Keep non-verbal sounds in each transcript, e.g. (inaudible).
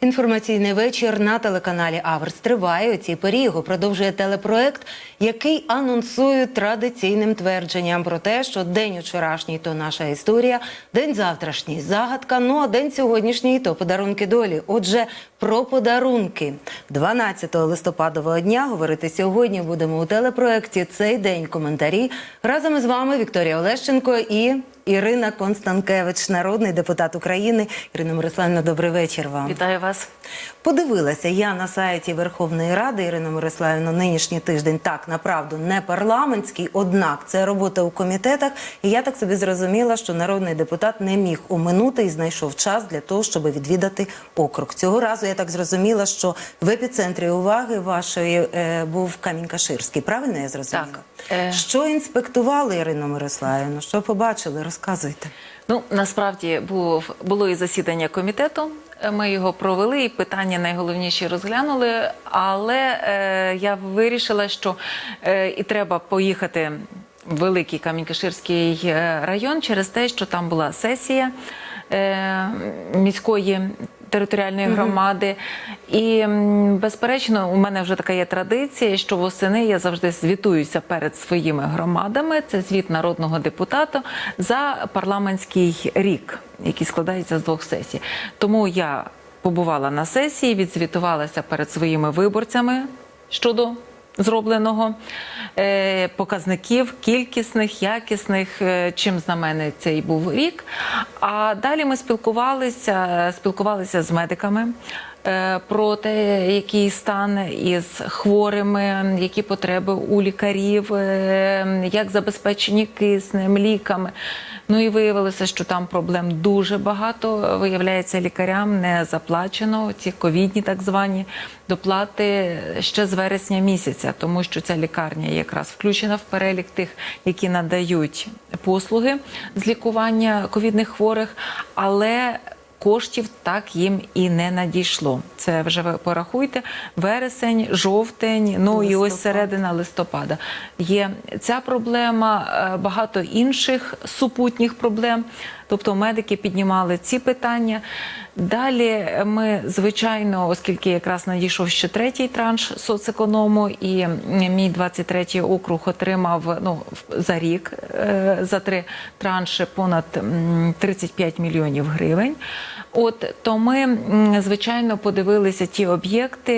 Інформаційний вечір на телеканалі Аверс триває. У цій порі його продовжує телепроект, який анонсує традиційним твердженням про те, що день вчорашній то наша історія, день завтрашній загадка. Ну а день сьогоднішній то подарунки долі. Отже, про подарунки 12 листопадового дня говорити сьогодні будемо у телепроекті цей день. Коментарі разом із вами Вікторія Олещенко і Ірина Констанкевич, народний депутат України. Ірина Мирославівна, добрий вечір вам. Вітаю вас. Подивилася я на сайті Верховної Ради Ірина Мирославівна нинішній тиждень так направду не парламентський, однак це робота у комітетах. І я так собі зрозуміла, що народний депутат не міг оминути і знайшов час для того, щоб відвідати округ. Цього разу я так зрозуміла, що в епіцентрі уваги вашої е, був Камінь-Каширський. Правильно я зрозуміла? Так. Е. Що інспектували Ірину Мирославівну? Що побачили? Розказуйте. Ну насправді був було і засідання комітету. Ми його провели, і питання найголовніші розглянули. Але е, я вирішила, що е, і треба поїхати в великий Камінь-Каширський е, район через те, що там була сесія е, міської. Територіальної громади, і безперечно, у мене вже така є традиція, що восени я завжди звітуюся перед своїми громадами. Це звіт народного депутата за парламентський рік, який складається з двох сесій. Тому я побувала на сесії, відзвітувалася перед своїми виборцями щодо зробленого е, показників кількісних, якісних, е, чим знаменний цей був рік. А далі ми спілкувалися, спілкувалися з медиками. е, Про те, який стан із хворими, які потреби у лікарів, як забезпечені киснем, ліками. Ну і виявилося, що там проблем дуже багато. Виявляється, лікарям не заплачено ці ковідні так звані доплати ще з вересня місяця, тому що ця лікарня якраз включена в перелік тих, які надають послуги з лікування ковідних хворих, але Коштів так їм і не надійшло. Це вже ви порахуйте. Вересень, жовтень, ну і ось середина листопада. Є ця проблема, е, багато інших супутніх проблем. Тобто медики піднімали ці питання. Далі ми, звичайно, оскільки якраз надійшов ще третій транш соцеконому, і мій 23-й округ отримав ну, за рік е, за три транші понад м, 35 мільйонів гривень. От то ми, звичайно, подивилися ті об'єкти,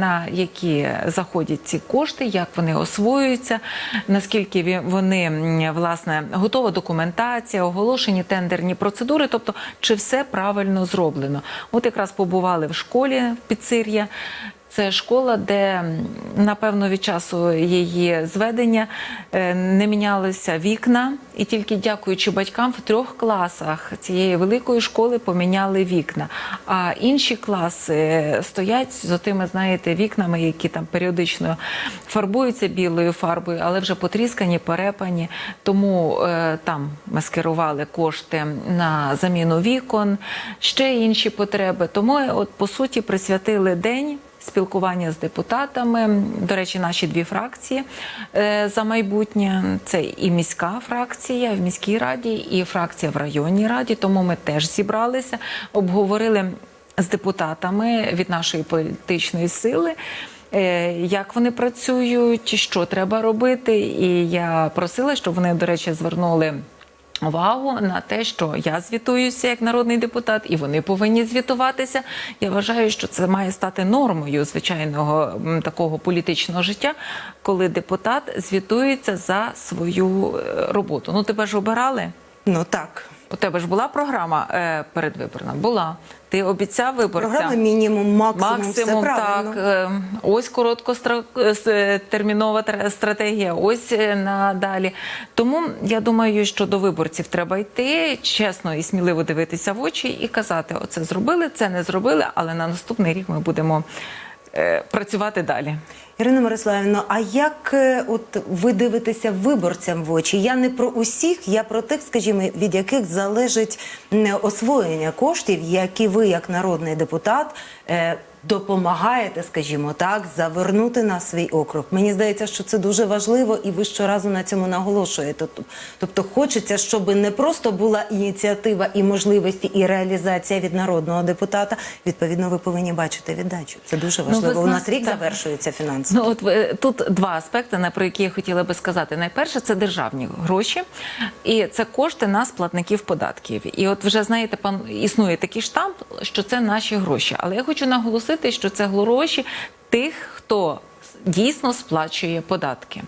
на які заходять ці кошти, як вони освоюються, наскільки вони власне готова документація, оголошені тендерні процедури, тобто чи все правильно зроблено. От якраз побували в школі в Підсир'я. Це школа, де напевно від часу її зведення е, не мінялися вікна, і тільки дякуючи батькам в трьох класах цієї великої школи поміняли вікна. А інші класи стоять з тими, знаєте, вікнами, які там періодично фарбуються білою фарбою, але вже потріскані, перепані. Тому е, там ми скерували кошти на заміну вікон, ще інші потреби. Тому, от по суті, присвятили день спілкування з депутатами. До речі, наші дві фракції е, за майбутнє це і міська фракція в міській раді, і фракція в районній раді. Тому ми теж зібралися, обговорили з депутатами від нашої політичної сили. е, Як вони працюють, що треба робити, і я просила, щоб вони, до речі, звернули увагу на те, що я звітуюся як народний депутат, і вони повинні звітуватися. Я вважаю, що це має стати нормою звичайного такого політичного життя, коли депутат звітується за свою е, роботу. Ну тебе ж обирали. Ну так. У тебе ж була програма е, передвиборна? Була. Ти обіцяв виборцям. Програма мінімум, максимум, Максимум, все так. правильно. Е, Ось короткотермінова стратегія, ось е, надалі. Тому я думаю, що до виборців треба йти чесно і сміливо дивитися в очі і казати: оце зробили, це не зробили, але на наступний рік ми будемо е, працювати далі. Ірина Мирославівна, а як е, от ви дивитеся виборцям в очі? Я не про усіх, я про тих, скажімо, від яких залежить освоєння коштів, які ви, як народний депутат, е, допомагаєте, скажімо так, завернути на свій округ. Мені здається, що це дуже важливо, і ви щоразу на цьому наголошуєте. Тоб- Тобто, хочеться, щоб не просто була ініціатива і можливості, і реалізація від народного депутата. Відповідно, ви повинні бачити віддачу. Це дуже ви важливо. У нас рік так. завершується фінансово. Ну от ви- тут два аспекти, на про які я хотіла би сказати. Найперше це державні гроші, і це кошти нас, платників податків. І от вже знаєте, пан існує такий штамп, що це наші гроші. Але я хочу наголосити, що це гроші тих, хто дійсно сплачує податки.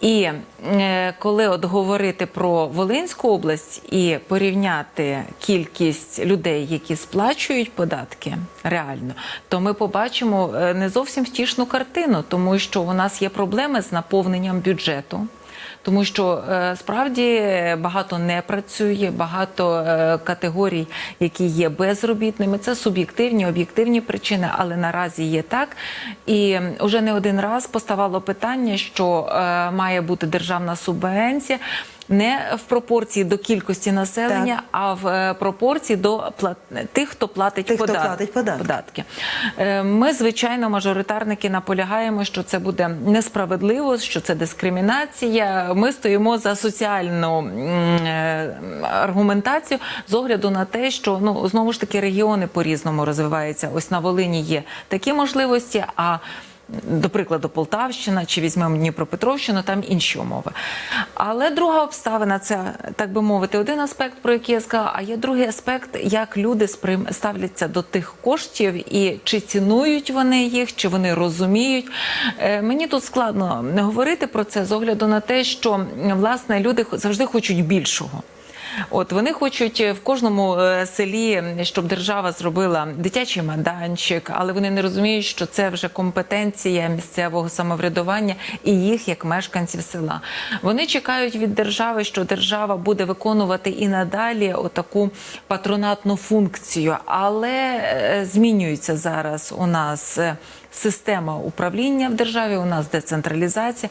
І е, коли от говорити про Волинську область і порівняти кількість людей, які сплачують податки реально, то ми побачимо е, не зовсім втішну картину, тому що у нас є проблеми з наповненням бюджету. Тому що е, справді багато не працює, багато е, категорій, які є безробітними. Це суб'єктивні, об'єктивні причини, але наразі є так. І вже не один раз поставало питання, що е, має бути державна субвенція. Не в пропорції до кількості населення, Так. а в е, пропорції до плат... тих, хто платить, Тих, хто платить податки. податки. Е, Ми, звичайно, мажоритарники наполягаємо, що це буде несправедливо, що це дискримінація. Ми стоїмо за соціальну е, аргументацію з огляду на те, що ну знову ж таки регіони по-різному розвиваються. Ось на Волині є такі можливості. а до прикладу, Полтавщина чи візьмемо Дніпропетровщину, там інші умови. Але друга обставина це, так би мовити, один аспект, про який я сказала, а є другий аспект, як люди ставляться до тих коштів і чи цінують вони їх, чи вони розуміють. Е, мені тут складно не говорити про це з огляду на те, що власне люди завжди хочуть більшого. От вони хочуть в кожному е, селі, щоб держава зробила дитячий майданчик, але вони не розуміють, що це вже компетенція місцевого самоврядування і їх як мешканців села. Вони чекають від держави, що держава буде виконувати і надалі отаку патронатну функцію, але е, змінюється зараз у нас. е, Система управління в державі, у нас децентралізація,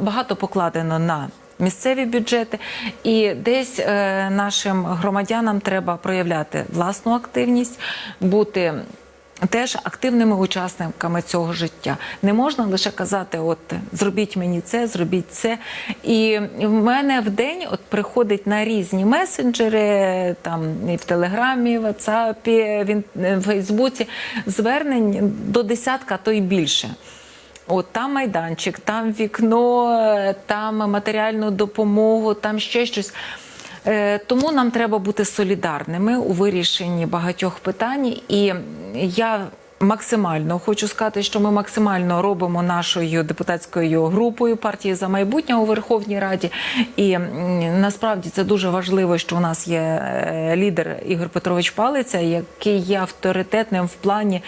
багато покладено на місцеві бюджети, і десь е, нашим громадянам треба проявляти власну активність, бути. Теж активними учасниками цього життя не можна лише казати: от зробіть мені це, зробіть це. І в мене в день от приходить на різні месенджери, там і в Телеграмі, в WhatsApp, в Фейсбуці звернень до десятка, то й більше. От там майданчик, там вікно, е, там матеріальну допомогу, там ще щось. Е, Тому нам треба бути солідарними у вирішенні багатьох питань. І я максимально хочу сказати, що ми максимально робимо нашою депутатською групою партії за майбутнє у Верховній Раді. І насправді це дуже важливо, що у нас є е, лідер Ігор Петрович Палиця, який є авторитетним в плані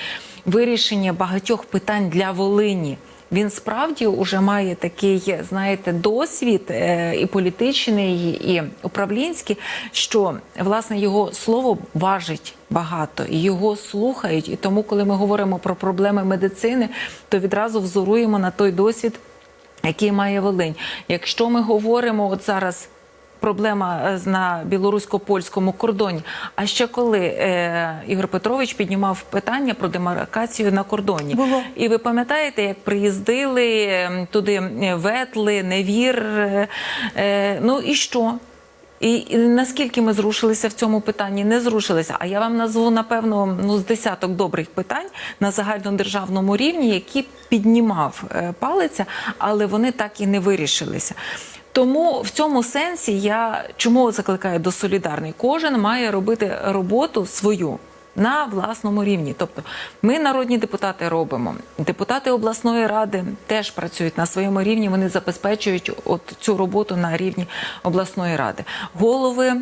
вирішення багатьох питань для Волині. Він справді вже має такий, знаєте, досвід е, і політичний, і управлінський, що власне його слово важить багато, і його слухають. І тому, коли ми говоримо про проблеми медицини, то відразу взоруємо на той досвід, який має Волинь. Якщо ми говоримо от зараз. Проблема е, на білорусько-польському кордоні. А ще коли е, Ігор Петрович піднімав питання про демаркацію на кордоні, Було. і ви пам'ятаєте, як приїздили туди е, ветли, невір? е, ну і що? І, і наскільки ми зрушилися в цьому питанні? Не зрушилися. А я вам назву напевно ну з десяток добрих питань на загальнодержавному рівні, які піднімав е, палиця, але вони так і не вирішилися. Тому в цьому сенсі я чому закликаю до солідарний. Кожен має робити роботу свою. На власному рівні, тобто ми, народні депутати, робимо. Депутати обласної ради теж працюють на своєму рівні. Вони забезпечують от цю роботу на рівні обласної ради. Голови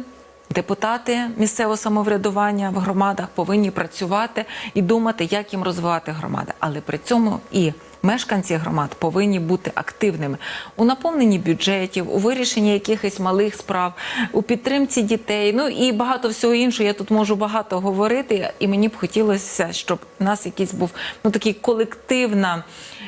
Депутати місцевого самоврядування в громадах повинні працювати і думати, як їм розвивати громади, але при цьому і Мешканці громад повинні бути активними у наповненні бюджетів, у вирішенні якихось малих справ, у підтримці дітей. Ну і багато всього іншого. Я тут можу багато говорити, і мені б хотілося, щоб у нас якийсь був ну такий колективна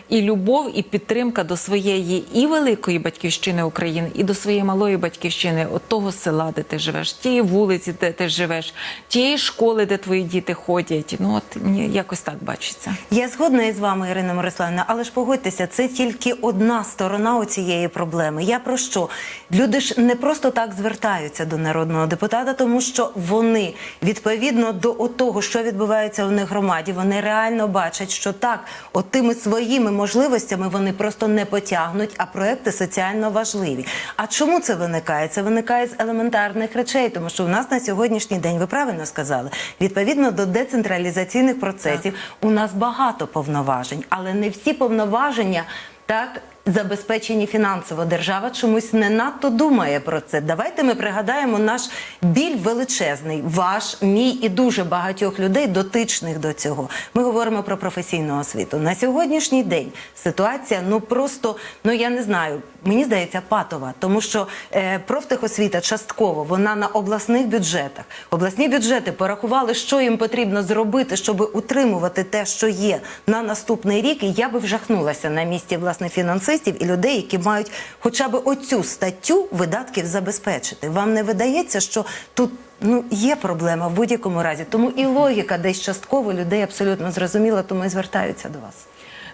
і любов, і підтримка до своєї і великої батьківщини України, і до своєї малої батьківщини, от того села, де ти живеш, тієї вулиці, де ти живеш, тієї школи, де твої діти ходять. Ну от мені якось так бачиться. Я згодна із вами, Ірина Мирославівна, але ж погодьтеся, це тільки одна сторона у цієї проблеми. Я про що? Люди ж не просто так звертаються до народного депутата, тому що вони відповідно до того, що відбувається у них громаді, вони реально бачать, що так, от тими своїми можливостями вони просто не потягнуть, а проекти соціально важливі. А чому це виникає? Це виникає з елементарних речей, тому що у нас на сьогоднішній день, ви правильно сказали, відповідно до децентралізаційних процесів у нас багато повноважень, але не всі повноваження так. Забезпечені фінансово держава чомусь не надто думає про це. Давайте ми пригадаємо наш біль величезний, ваш, мій і дуже багатьох людей, дотичних до цього. Ми говоримо про професійну освіту. На сьогоднішній день ситуація ну просто ну я не знаю. Мені здається, патова, тому що е, профтехосвіта частково вона на обласних бюджетах. Обласні бюджети порахували, що їм потрібно зробити, щоб утримувати те, що є на наступний рік. І я би вжахнулася на місці власне фінансистів і людей, які мають хоча б оцю статтю видатків забезпечити. Вам не видається, що тут. Ну, є проблема в будь-якому разі, тому і логіка десь частково людей абсолютно зрозуміла, тому і звертаються до вас.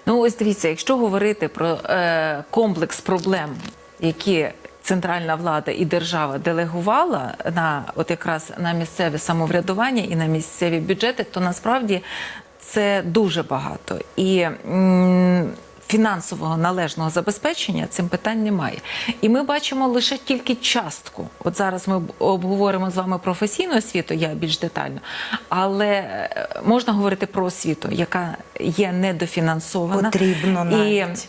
Ну, ось дивіться, якщо говорити про е, комплекс проблем, які центральна влада і держава делегувала на от якраз на місцеве самоврядування і на місцеві бюджети, то насправді це дуже багато і. м, Фінансового належного забезпечення цим питань немає, і ми бачимо лише тільки частку. От зараз ми обговоримо з вами професійну освіту, я більш детально, але е, можна говорити про освіту, яка є недофінансована Потрібно і навіть.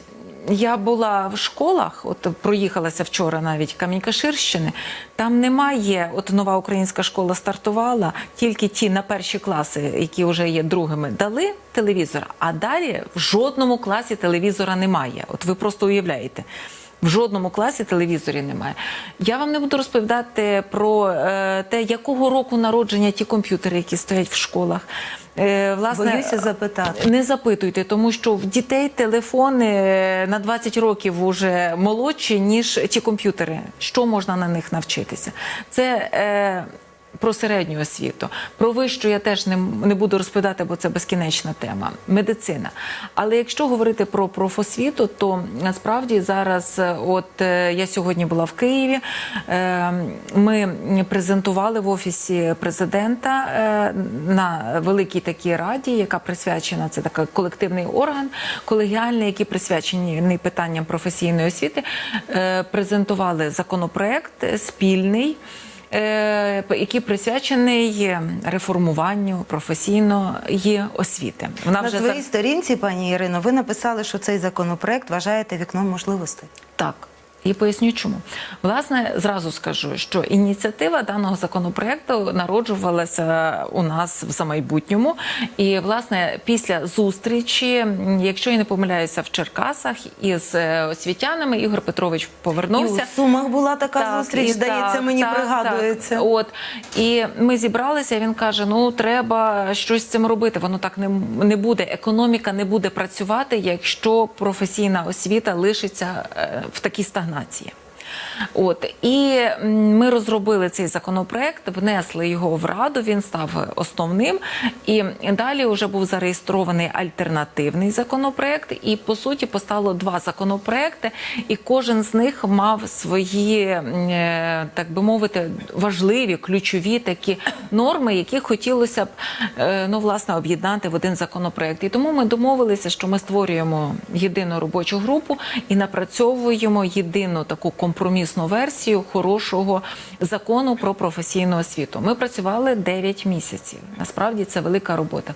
Я була в школах, от проїхалася вчора навіть Камінькаширщини. Там немає, от нова українська школа стартувала, тільки ті на перші класи, які вже є другими, дали телевізор, а далі в жодному класі телевізора немає. От ви просто уявляєте. В жодному класі телевізорів немає. Я вам не буду розповідати про е, те, якого року народження ті комп'ютери, які стоять в школах. Е, власне, Боюся запитати. не запитуйте, тому що в дітей телефони на 20 років вже молодші, ніж ті комп'ютери. Що можна на них навчитися? Це е, про середню освіту. Про вищу я теж не, не буду розповідати, бо це безкінечна тема. Медицина. Але якщо говорити про профосвіту, то насправді зараз, е, от е, я сьогодні була в Києві, е, ми презентували в офісі президента на великій такій раді, яка присвячена це такий колективний орган, колегіальний, який присвячений питанням професійної освіти, презентували законопроект спільний. Е, Який присвячений реформуванню професійної освіти. Вона На вже своїй сторінці, пані Ірино, ви написали, що цей законопроект вважаєте вікном можливостей. Так. І поясню чому. Власне, зразу скажу, що ініціатива даного законопроекту народжувалася у нас в замайбутньому. І, власне, після зустрічі, якщо я не помиляюся, в Черкасах із е, освітянами Ігор Петрович І повернувся. у Сумах була така Так, зустріч, і здається, так, мені так, пригадується. Так. От і ми зібралися. Він каже: ну треба щось з цим робити. Воно так не, не буде. Економіка не буде працювати, якщо професійна освіта лишиться е, в такій стагнації стагнація. От і ми розробили цей законопроект, внесли його в раду. Він став основним. І далі вже був зареєстрований альтернативний законопроект. І по суті постало два законопроекти, і кожен з них мав свої, е, так би мовити, важливі ключові такі норми, які хотілося б е, ну власне об'єднати в один законопроект. І тому ми домовилися, що ми створюємо єдину робочу групу і напрацьовуємо єдину таку компромісну версію хорошого закону про професійну освіту. Ми працювали 9 місяців. Насправді це велика робота.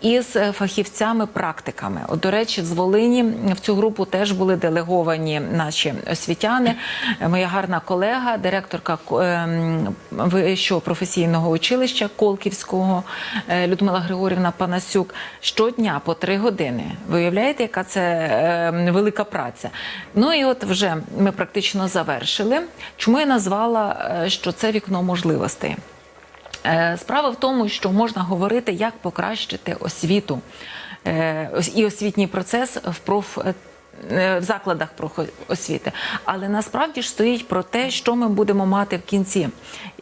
Із фахівцями-практиками. От, до речі, з Волині в цю групу теж були делеговані наші освітяни. Моя гарна колега, директорка ем, вищого професійного училища Колківського е, Людмила Григорівна Панасюк щодня по три години. Ви уявляєте, яка це е, велика праця? Ну і от вже ми практично завершили. Чому я назвала, е, що це вікно можливостей? Е, Справа в тому, що можна говорити, як покращити освіту е, і освітній процес в проф. е, В закладах профосвіти. але насправді ж стоїть про те, що ми будемо мати в кінці,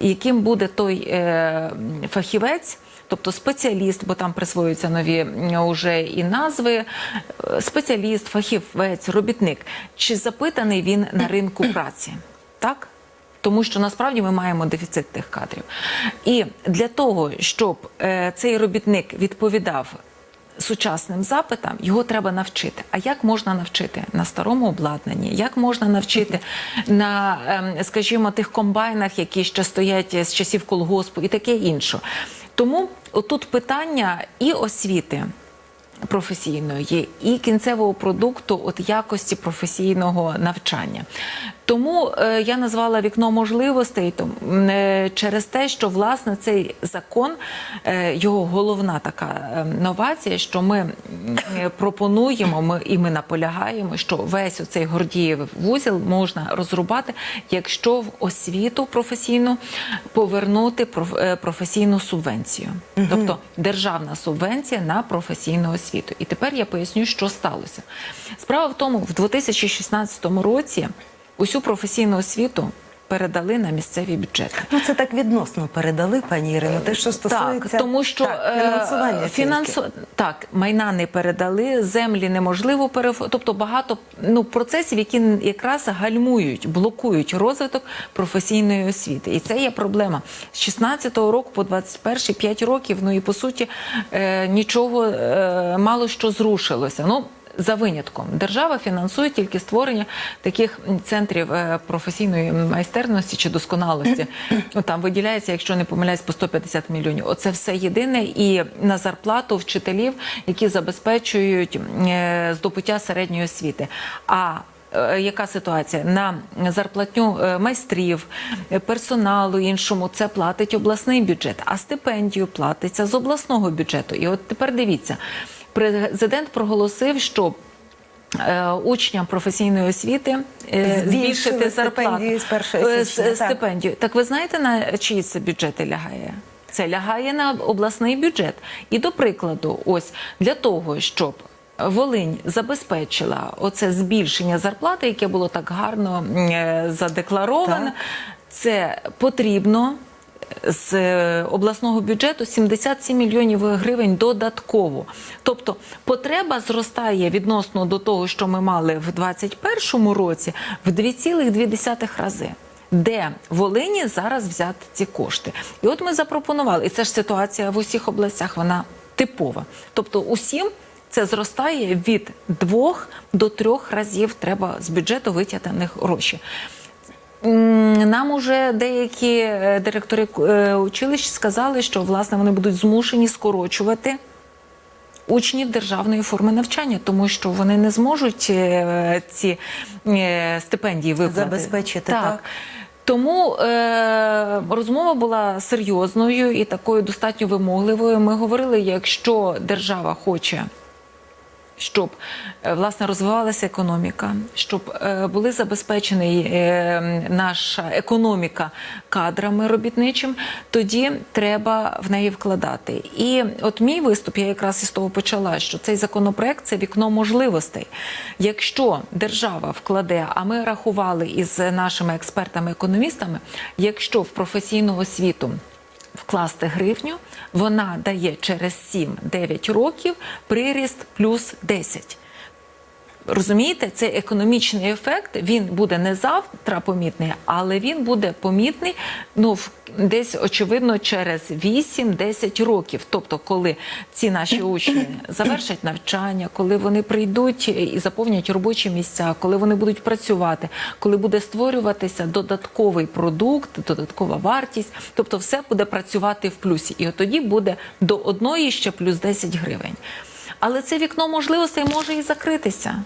яким буде той е, фахівець, тобто спеціаліст, бо там присвоюються нові уже і назви, спеціаліст, фахівець, робітник. Чи запитаний він на ринку праці? Так? Тому що насправді ми маємо дефіцит тих кадрів. І для того, щоб е, цей робітник відповідав сучасним запитам, його треба навчити. А як можна навчити на старому обладнанні? Як можна навчити на, ем, скажімо, тих комбайнах, які ще стоять з часів колгоспу, і таке інше. Тому отут питання і освіти професійної і кінцевого продукту от якості професійного навчання. Тому е, я назвала вікно можливостей е, через те, що власне цей закон, е, його головна така новація, що ми пропонуємо, ми і ми наполягаємо, що весь оцей Гордієв вузол можна розрубати, якщо в освіту професійну повернути проф- професійну субвенцію, тобто державна субвенція на професійну освіту. І тепер я поясню, що сталося. Справа в тому, в 2016 році усю професійну освіту передали на місцеві бюджети. Ну це так відносно передали, пані Ірино. Те, що стосується Так, тому що так, фінансування е, фінансу... так, майна не передали, землі неможливо переф... Тобто багато ну, процесів, які якраз гальмують, блокують розвиток професійної освіти. І це є проблема. З 16-го року по 21 5 років, ну і по суті е, нічого е, мало що зрушилося. Ну, за винятком держава фінансує тільки створення таких центрів е, професійної майстерності чи досконалості. (clears throat) Там виділяється, якщо не помиляюсь, по 150 мільйонів. Оце все єдине і на зарплату вчителів, які забезпечують е, здобуття середньої освіти. А е, яка ситуація на зарплатню майстрів, персоналу іншому це платить обласний бюджет, а стипендію платиться з обласного бюджету. І от тепер дивіться, президент проголосив, що е, Учням професійної освіти е, збільшити зарплату стипендію з 1 Е, так. стипендію. Так ви знаєте на чиї це бюджети лягає? Це лягає на обласний бюджет. І до прикладу, ось для того, щоб Волинь забезпечила оце збільшення зарплати, яке було так гарно задеклароване. Так. Це потрібно з обласного бюджету 77 мільйонів гривень додатково. Тобто потреба зростає відносно до того, що ми мали в 2021 році, в 2,2 рази. Де Волині зараз взяти ці кошти? І от ми запропонували, і це ж ситуація в усіх областях, вона типова. Тобто, усім це зростає від двох до трьох разів. Треба з бюджету витягти гроші. Нам уже деякі е, директори е, училищ сказали, що власне вони будуть змушені скорочувати учнів державної форми навчання, тому що вони не зможуть е, ці стипендії виплатити. Забезпечити, так. Тому е, розмова була серйозною і такою достатньо вимогливою. Ми говорили, якщо держава хоче щоб е, власне розвивалася економіка, щоб е, були забезпечені е, наша економіка кадрами робітничим, тоді треба в неї вкладати. І от мій виступ я якраз із того почала, що цей законопроект це вікно можливостей. Якщо держава вкладе, а ми рахували із нашими експертами-економістами, якщо в професійну освіту вкласти гривню, вона дає через 7-9 років приріст плюс 10. Розумієте, цей економічний ефект він буде не завтра помітний, але він буде помітний ну в десь очевидно через 8-10 років. Тобто, коли ці наші учні (coughs) завершать навчання, коли вони прийдуть і заповнять робочі місця, коли вони будуть працювати, коли буде створюватися додатковий продукт, додаткова вартість, тобто все буде працювати в плюсі, і от тоді буде до одної ще плюс 10 гривень. Але це вікно можливостей може і закритися.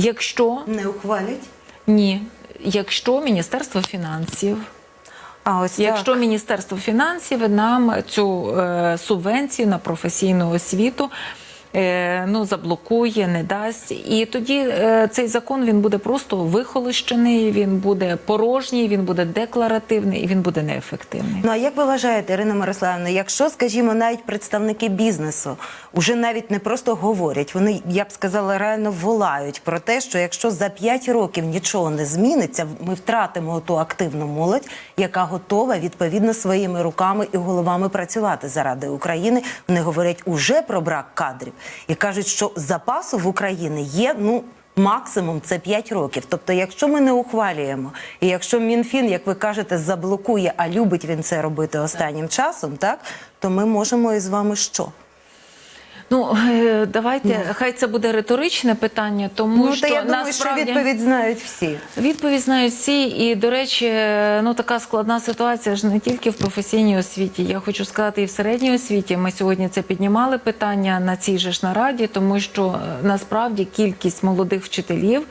Якщо Не ухвалять. ні, якщо Міністерство фінансів, А ось якщо так. Міністерство фінансів нам цю е, субвенцію на професійну освіту ну, заблокує, не дасть. І тоді е, цей закон він буде просто вихолощений, він буде порожній, він буде декларативний і він буде неефективний. Ну а як ви вважаєте, Ірина Мирославівна, якщо, скажімо, навіть представники бізнесу вже навіть не просто говорять, вони, я б сказала, реально волають про те, що якщо за 5 років нічого не зміниться, ми втратимо ту активну молодь, яка готова відповідно своїми руками і головами працювати заради України. Вони говорять уже про брак кадрів і кажуть, що запасу в Україні є ну. Максимум це 5 років. Тобто, якщо ми не ухвалюємо, і якщо МінФін, як ви кажете, заблокує, а любить він це робити останнім часом, так то ми можемо із вами що? Ну е, давайте, хай це буде риторичне питання, тому ну що та я думаю, насправді... що відповідь знають всі. Відповідь знають всі, і до речі, ну така складна ситуація ж не тільки в професійній освіті. Я хочу сказати, і в середній освіті. Ми сьогодні це піднімали питання на цій же ж нараді, тому що е, насправді кількість молодих вчителів.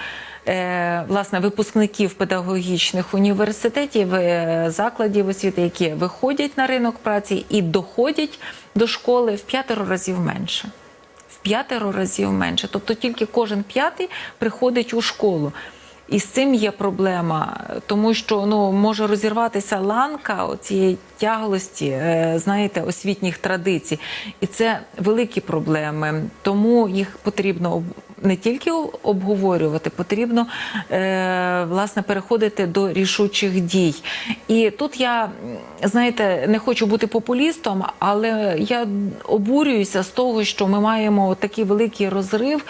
Е, Власне, випускників педагогічних університетів, е, закладів освіти, які виходять на ринок праці і доходять до школи в п'ятеро разів менше в п'ятеро разів менше. Тобто тільки кожен п'ятий приходить у школу. І з цим є проблема, тому що ну може розірватися ланка цієї тяглості, е, знаєте, освітніх традицій, і це великі проблеми. Тому їх потрібно не тільки обговорювати, потрібно е, власне переходити до рішучих дій. І тут я знаєте, не хочу бути популістом, але я обурююся з того, що ми маємо такий великий розрив.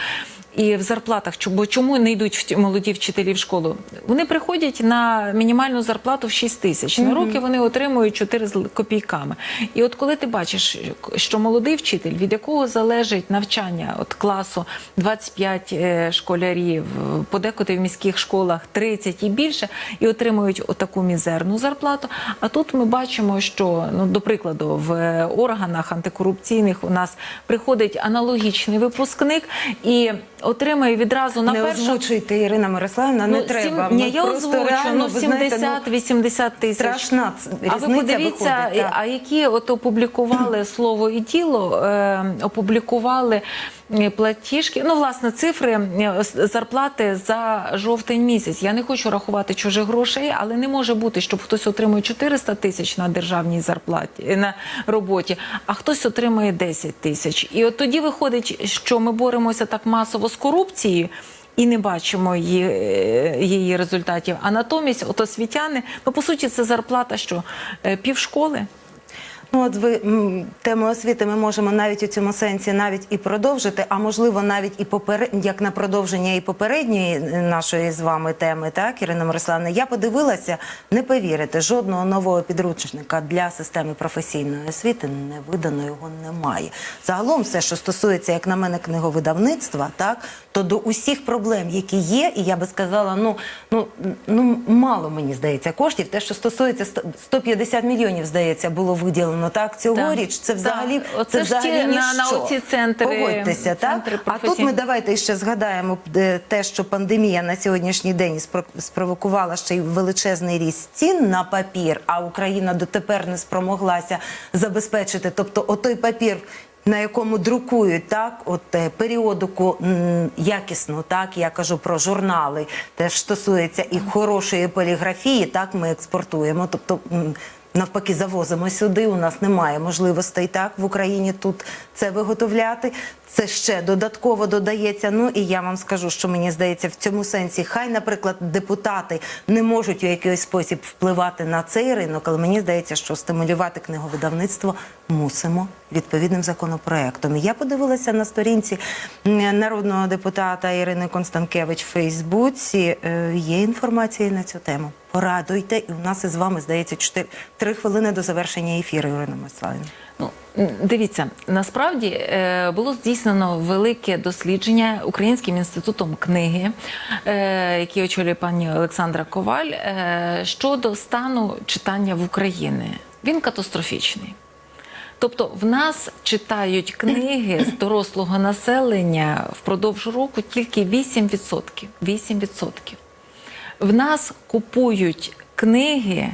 І в зарплатах, бо чому не йдуть молоді вчителі в школу? Вони приходять на мінімальну зарплату в 6 тисяч. На руки вони отримують 4 з копійками. І от коли ти бачиш, що молодий вчитель, від якого залежить навчання от класу 25 е, школярів, подекуди в міських школах 30 і більше, і отримують отаку мізерну зарплату. А тут ми бачимо, що ну до прикладу в е, органах антикорупційних у нас приходить аналогічний випускник і отримує відразу на не першу озвучуйте, Ірина Мирославівна, не Ну, треба. сім- Ні, я озвучу, реально, ну ви знаєте, ну, 70-80 тисяч. страшна ц- А ви різниця подивіться, виходить, а які от опублікували слово і діло, е, опублікували платіжки, ну, власне, цифри е, зарплати за жовтень місяць. Я не хочу рахувати чужих грошей, але не може бути, щоб хтось отримує 400 тисяч на державній зарплаті, е, на роботі, а хтось отримує 10 тисяч. І от тоді виходить, що ми боремося так масово з корупцією, і не бачимо її, е, її результатів. А натомість, от освітяни, ну по суті, це зарплата, що е, півшколи. Ну, от ви тему освіти ми можемо навіть у цьому сенсі навіть і продовжити, а можливо навіть і поперед... як на продовження і попередньої е, нашої з вами теми, так, Ірина Мирославна, я подивилася, не повірите, жодного нового підручника для системи професійної освіти не видано, його немає. Загалом, все, що стосується, як на мене, книговидавництва, так, то до усіх проблем, які є, і я би сказала, ну, ну, ну мало мені здається коштів. Те, що стосується сто- 150 мільйонів, здається, було виділено так цьогоріч. Це Так. взагалі Оце це ті взагалі на- на оці центри- Погодьтеся, так центри а тут ми давайте ще згадаємо е, те, що пандемія на сьогоднішній день спро- спровокувала ще й величезний ріст цін на папір, а Україна дотепер не спромоглася забезпечити. Тобто, отой папір. На якому друкують так, от е, періодику м, якісну, так я кажу про журнали, теж стосується і хорошої поліграфії, так ми експортуємо. Тобто м, навпаки завозимо сюди. У нас немає можливостей так в Україні тут це виготовляти. Це ще додатково додається. Ну і я вам скажу, що мені здається, в цьому сенсі, хай, наприклад, депутати не можуть у якийсь спосіб впливати на цей ринок, але мені здається, що стимулювати книговидавництво мусимо відповідним законопроектом. Я подивилася на сторінці народного депутата Ірини Констанкевич в Фейсбуці. Е, Є інформація на цю тему. Порадуйте, і у нас із вами здається 4, 3 хвилини до завершення ефіру, Ірина Мирославівна. Ну, дивіться, насправді е, було здійснено велике дослідження Українським інститутом книги, е, який очолює пані Олександра Коваль, е, щодо стану читання в Україні. Він катастрофічний. Тобто в нас читають книги з дорослого населення впродовж року тільки 8%. 8%. В нас купують книги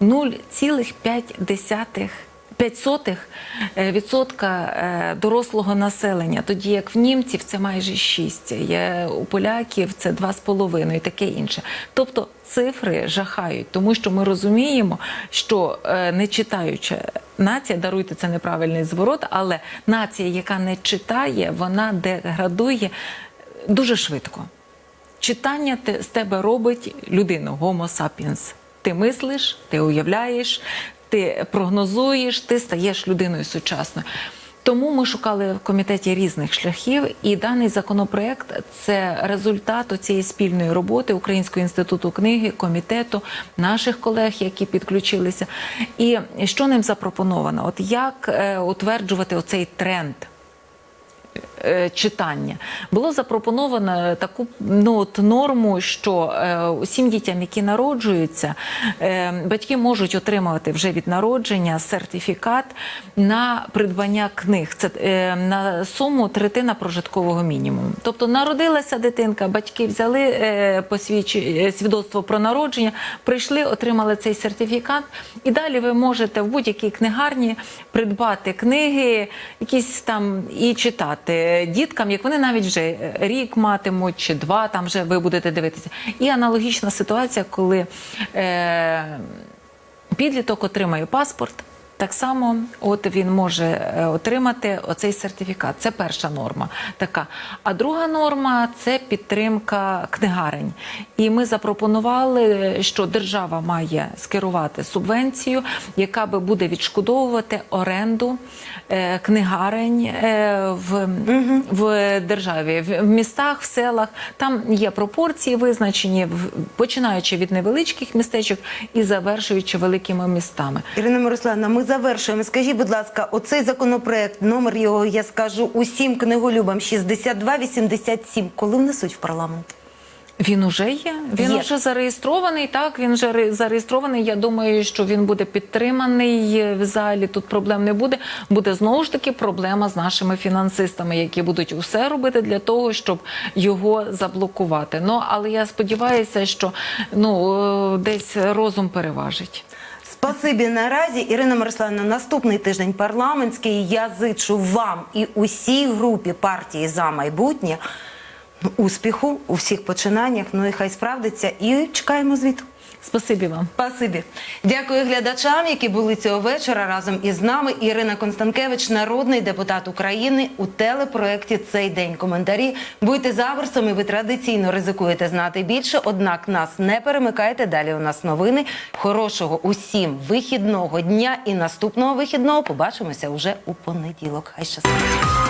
0,5 0,05% е, е, дорослого населення, тоді як в німців це майже 6, є у поляків це 2,5 і таке інше. Тобто цифри жахають, тому що ми розуміємо, що е, не читаюча нація, даруйте це неправильний зворот, але нація, яка не читає, вона деградує дуже швидко. Читання те- з тебе робить людину, homo sapiens. Ти мислиш, ти уявляєш, ти прогнозуєш, ти стаєш людиною сучасною. Тому ми шукали в комітеті різних шляхів, і даний законопроект це результат цієї спільної роботи Українського інституту книги, комітету, наших колег, які підключилися. І що ним запропоновано? От як е, утверджувати оцей тренд? Е, читання. Було запропоновано таку ну, от норму, що е, усім дітям, які народжуються, е, батьки можуть отримувати вже від народження сертифікат на придбання книг. Це на суму третина прожиткового мінімуму. Тобто народилася дитинка, батьки взяли е, свідоцтво про народження, прийшли, отримали цей сертифікат, і далі ви можете в будь-якій книгарні придбати книги, якісь там і читати діткам, як вони навіть вже рік матимуть чи два, там вже ви будете дивитися. І аналогічна ситуація, коли е, підліток отримає паспорт. Так само, от він може е, отримати оцей сертифікат. Це перша норма. Така. А друга норма це підтримка книгарень. І ми запропонували, що держава має скерувати субвенцію, яка би буде відшкодовувати оренду е, книгарень е, в, в державі, в, містах, в селах. Там є пропорції визначені, починаючи від невеличких містечок і завершуючи великими містами. Ірина Мирославівна, ми завершуємо. Скажіть, будь ласка, оцей законопроект, номер його я скажу усім книголюбам 6287, коли внесуть в парламент? Він уже є. Він Є. вже зареєстрований. Так, він вже зареєстрований. Я думаю, що він буде підтриманий е, в залі. Тут проблем не буде. Буде знову ж таки проблема з нашими фінансистами, які будуть усе робити для того, щоб його заблокувати. Ну але я сподіваюся, що ну е, десь розум переважить. Спасибі наразі, Ірина Мирославівна. Наступний тиждень парламентський. Я зичу вам і усій групі партії за майбутнє успіху у всіх починаннях. Ну і хай справдиться. І чекаємо звіту. Спасибі вам. Спасибі. Дякую глядачам, які були цього вечора разом із нами. Ірина Констанкевич, народний депутат України у телепроекті Цей день. Коментарі будьте за Аверсом і ви традиційно ризикуєте знати більше. Однак нас не перемикайте. Далі у нас новини. Хорошого усім вихідного дня і наступного вихідного побачимося уже у понеділок. Хай щастить.